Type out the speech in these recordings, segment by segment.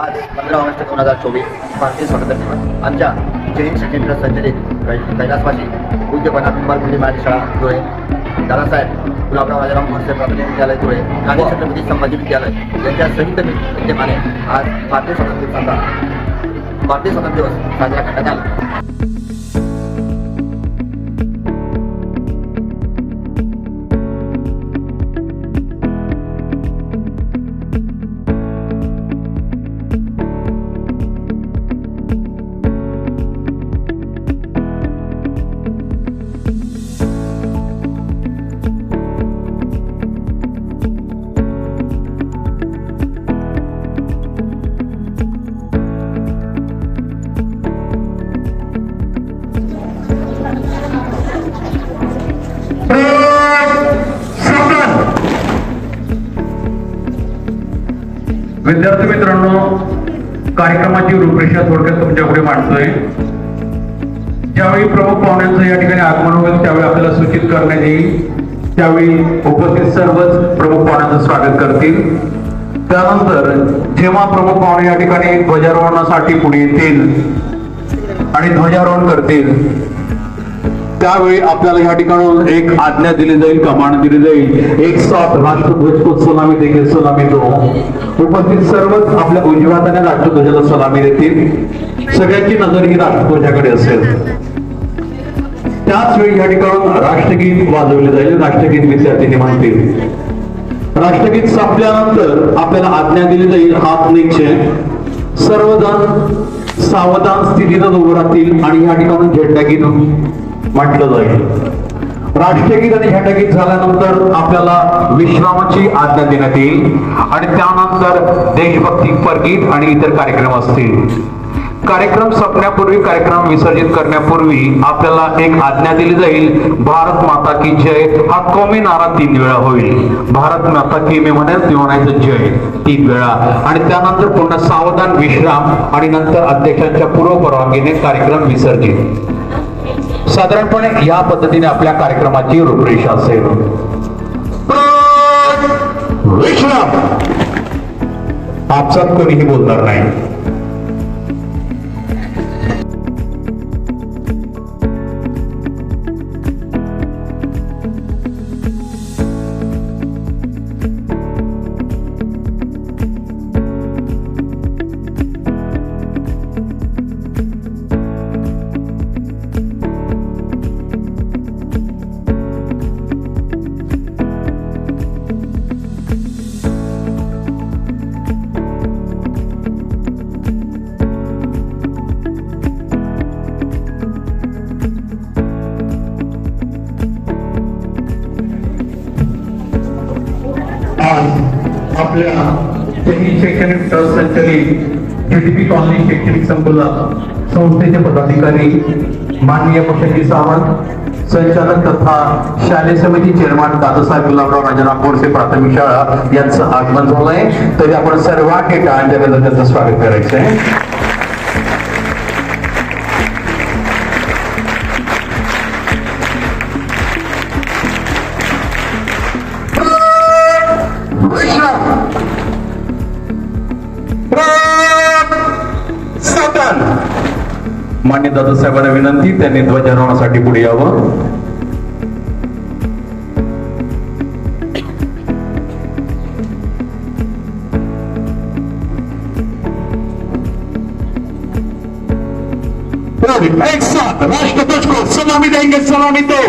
आज पंधरा ऑगस्ट दोन हजार चोवीस भारतीय स्वातंत्र्य दिवस. आमच्या जैन शिक्षण ट्रस्ट संचलित कैलासवासी पूज्य पणा मुली मराठी शाळा धुळे. दादासाहेब गुलाबराव राजाराम भोसले प्राथमिक विद्यालय धुळे. आणि छत्रपती संभाजी विद्यालय. यांच्या संयुक्त विद्यमाने आज भारतीय स्वातंत्र्य दिवसाचा भारतीय स्वातंत्र्य दिवस साजरा करण्यात आला. मित्रांनो कार्यक्रमाची रूपरेषा थोडक्यात तुमच्यापुढे मांडतोय. ज्यावेळी प्रमुख पाहुण्यांचं या ठिकाणी आगमन होईल त्यावेळी आपल्याला सूचित करण्यात येईल. त्यावेळी उपस्थित सर्वच प्रमुख पाहुण्यांचं स्वागत करतील. त्यानंतर जेव्हा प्रमुख पाहुणे या ठिकाणी ध्वजारोहणासाठी पुढे येतील आणि ध्वजारोहण करतील त्यावेळी आपल्याला या ठिकाणून एक आज्ञा दिली जाईल कमांड दिली जाईल. एक साथ राष्ट्रध्वज को सलामी देखील सलामी दो उपस्थित सर्वच आपल्या उजव्या हाताने राष्ट्रध्वजाला सलामी देतील. सगळ्यांची नजर ही राष्ट्रध्वजाकडे असेल. त्याच वेळी या ठिकाणून राष्ट्रगीत वाजवले जाईल. राष्ट्रगीत विद्यार्थ्यांनी म्हणतील राष्ट्रगीत संपल्यानंतर आपल्याला आज्ञा दिली जाईल. हात निश्चय सर्वजण सावधान स्थितीतच उभं राहतील आणि या ठिकाणून झेंडा गीत म्हटलं जाईल. राष्ट्रगीत आणि झेंडागीत झाल्यानंतर आपल्याला विश्रामाची आज्ञा देण्यात येईल. आणि त्यानंतर देशभक्ती परगीत आणि इतर कार्यक्रम असतील. कार्यक्रम संपण्यापूर्वी कार्यक्रम विसर्जित करण्यापूर्वी आपल्याला एक आज्ञा दिली जाईल. भारत माता की जय. हा कमी नारा तीन वेळा होईल. भारत माता की मी म्हणेल मी म्हणायचं जय तीन वेळा. आणि त्यानंतर पुन्हा सावधान विश्राम आणि नंतर अध्यक्षांच्या पूर्व परवानगीने कार्यक्रम विसर्जित. साधारणपणे या पद्धतीने आपल्या कार्यक्रमाची रूपरेषा असेल. विश्राम. आपसात कोणीही बोलणार नाही. आपल्या शहरी शैक्षणिक ट्रस्ट संचलित जीडीपी कॉलनी शैक्षणिक संकुला संस्थेचे पदाधिकारी माननीय पक्षाची सावंत संचालक तथा शालेय समिती चेअरमॅन दादासाहेब गुलाबराव राजाराम बोरसे प्राथमिक शाळा यांचं आगमन झालंय. तरी आपण सर्वांनी टाळ्यांच्या गजरात त्यांचं स्वागत करायचं आहे मान्य दादासाहेबांना विनंती त्यांनी ध्वजारोहणासाठी पुढे यावं. एक साथ राष्ट्रध्वज को सलामी देंगे सलामी दो.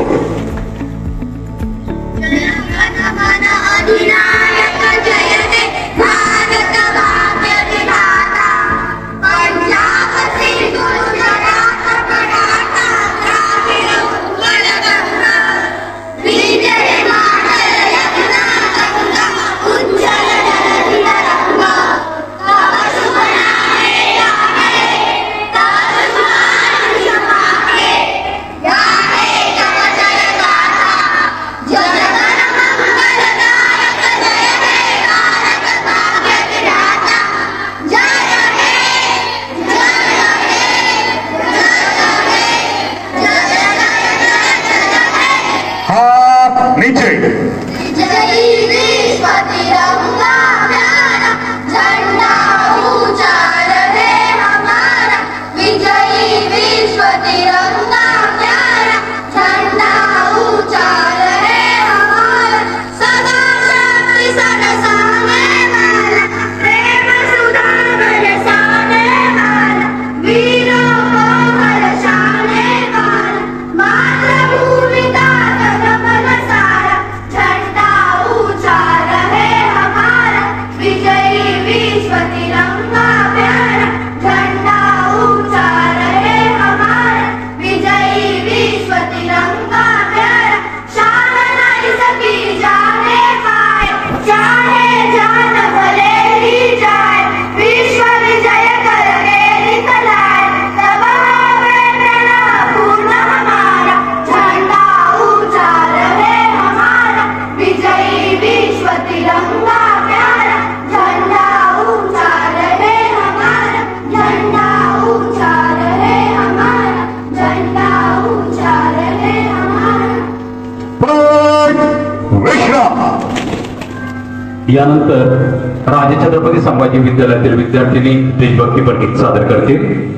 यानंतर राजे छत्रपती संभाजी विद्यालयातील विद्यार्थिनी देशभक्तीपर गीत सादर करतील.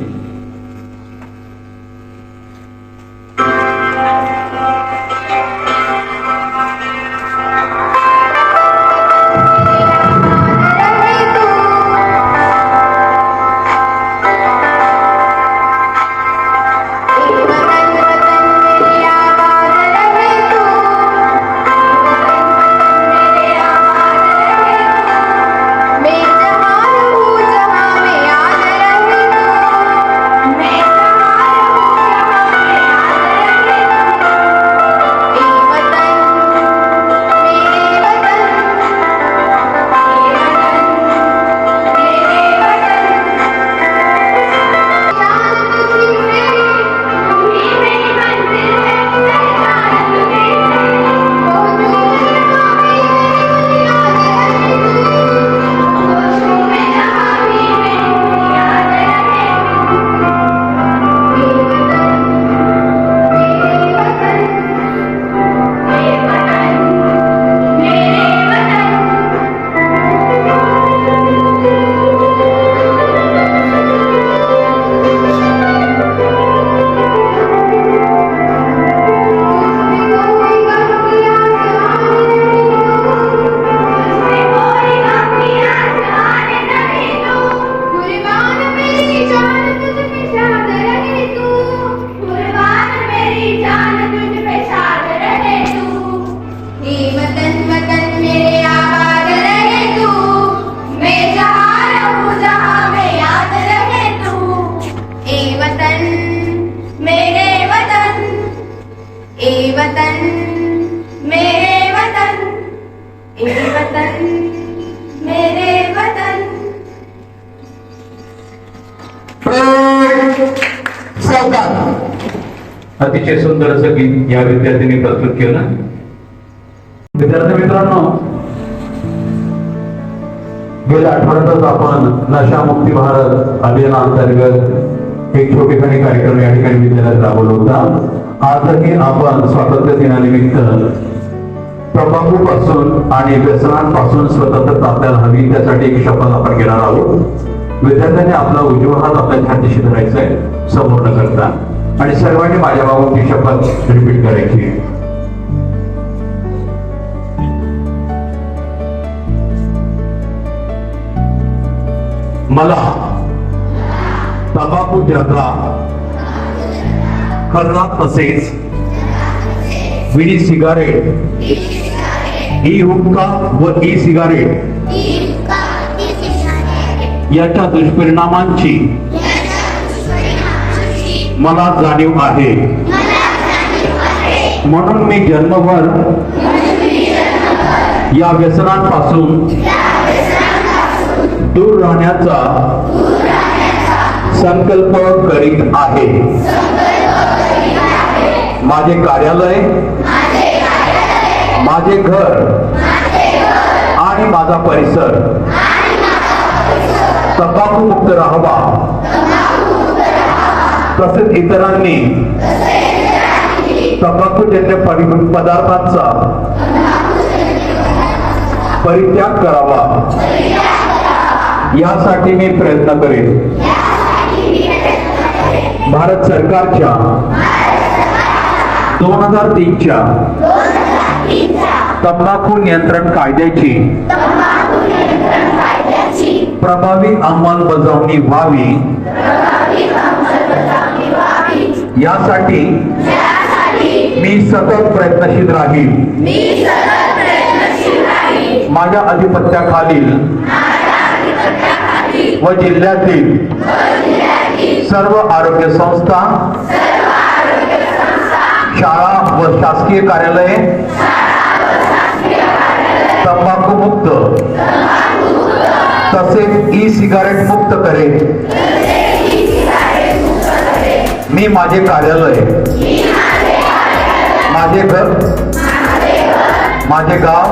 ए वतन मेरे वतन। अतिशय सुंदर असं गीत या विद्यार्थ्यांनी प्रस्तुत केलं. विद्यार्थी मित्रांनो गेल्या आठवड्यातच आपण नशामुक्ती भारत अभियानाअंतर्गत एक छोटेखानी कार्यक्रम या ठिकाणी विद्यालयात राबवला होता. आजही आपण स्वातंत्र्य दिनानिमित्त तंबाखू पासून आणि व्यसनांपासून स्वतंत्रता आपल्याला हवी त्यासाठी एक शपथ आपण घेणार आहोत. विद्यार्थ्यांनी आपला उजवा हात आपल्या छातीशी धरायचा आहे समोर न करता. आणि सर्वांनी माझ्या बाबत ही शपथ रिपीट करायची मला तंबाखू जर्दा करणार तसेच विडी सिगारेट ई हुक्का व ई सिगारेट याच्या दुष्परिणामांची मला जाणीव आहे. म्हणून मी जन्मभर या व्यसनांपासून दूर राहण्याचा संकल्प करीत आहे. माझे कार्यालय माझे घर आणि माझा परिसर. तंबाखू मुक्त राहावा. तसेच इतरांनी तंबाखूजन्य परि- पदार्थांचा परित्याग करावा. यासाठी मी प्रयत्न करेन. भारत सरकारच्या दोन हजार तीनच्या तंबाखू नियंत्रण कायद्याची प्रभावी अंमलबजावणी व्हावी. यासाठी मी सतत प्रयत्नशील राहील. माझ्या अधिपत्याखालील व जिल्ह्यातील सर्व आरोग्य संस्था शाळा व शासकीय कार्यालय. तंबाखू मुक्त. तसेच ई सिगारेट मुक्त करेन. मी माझे कार्यालय. माझे घर. माझे गाव.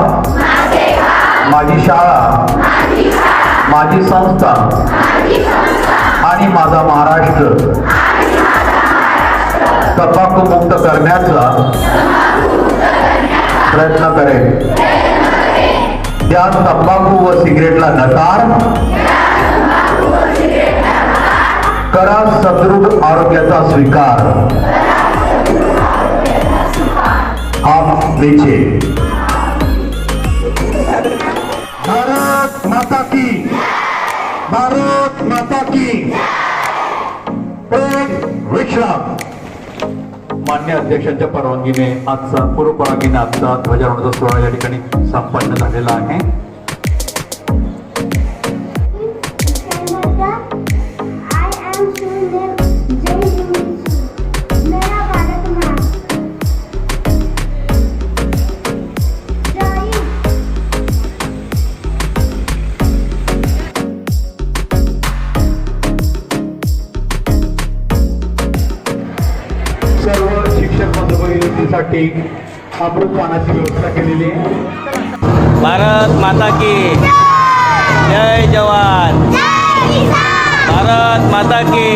माझी शाळा. माझी संस्था. आणि माझा महाराष्ट्र. तंबाखू मुक्त करण्याचा प्रयत्न करेल त्या तंबाखू व सिगरेटला नकार. करा सदृढ आरोग्याचा स्वीकार. आप नीचे भारत माता की. भारत माता की. एक विश्राम. मान्य अध्यक्षांच्या परवानगीने आजचा पूर्वपरागीने आजचा ध्वजारोहणाचा सोहळा या ठिकाणी संपन्न झालेला आहे. बंधूंसाठी अमृत पानाची व्यवस्था केलेली आहे. भारत माता की जय जवान। भारत माता की